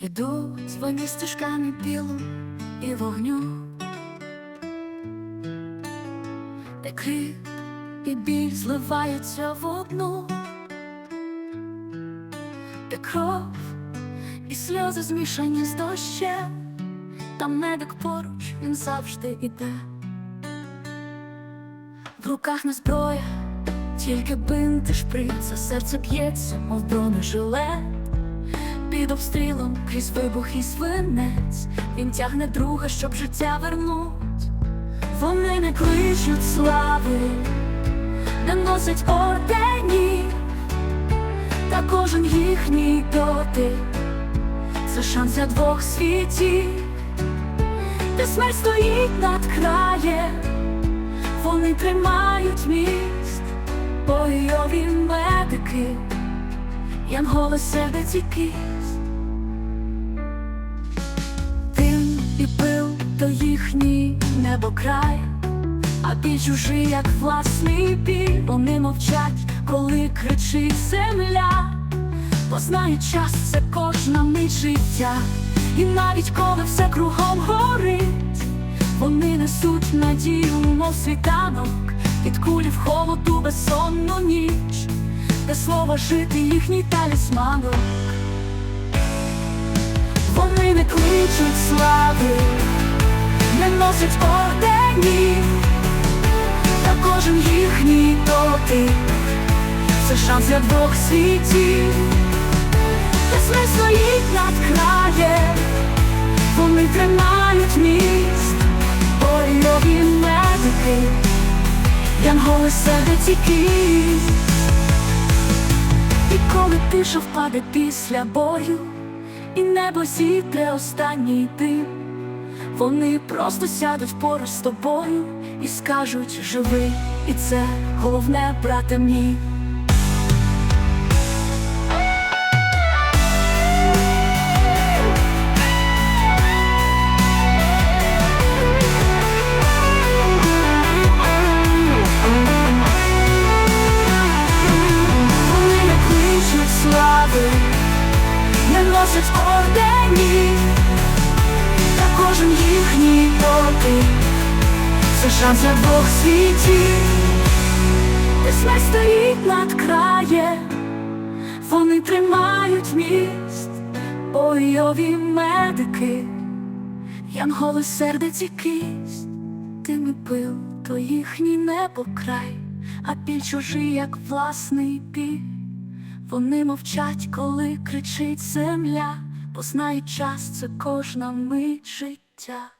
Ідуть вони стежками білу і вогню, де крик і біль зливаються в одну, де кров і сльози змішані з дощем, там медик поруч він завжди іде. В руках не зброя, тільки бинти шприц, серце б'ється, мов бронежилет. Під обстрілом крізь вибух і свинець Він тягне друга, щоб життя вернуть. Вони не кличуть слави, не носять орденів, та кожен їхній дотик це шанс для двох світів, де смерть стоїть над краєм, вони тримають міст, бойові медики, янголи сердець і. І пил то їхній небокрай, а біль чужий, як власний біль, вони мовчать, коли кричить земля, бо знають час це кожна мить життя, і навіть коли все кругом горить, вони несуть надію, мов світанок, від кулі в холоду безсонну ніч, де слово жити їхній талісманок. Вони не кличуть слави, не носять орденів, та кожен їхній дотик це шанс для двох світів, де смерть стоїть над краєм, вони тримають міст, бойові медики, янголи сердець. І коли тиша впаде після бою, і небо зітре останній дим, вони просто сядуть поруч з тобою і скажуть живи, і це головне, брате мій. Вони не носять орденів, та кожен їхній дотик це шанс для двох світів, де смерть стоїть над краєм, вони тримають міст, бойові медики, янголи сердець і кість, тим і пил, то їхній небо край, а біль чужий, як власний біль. Вони мовчать, коли кричить земля, бо знають час це кожна мить життя.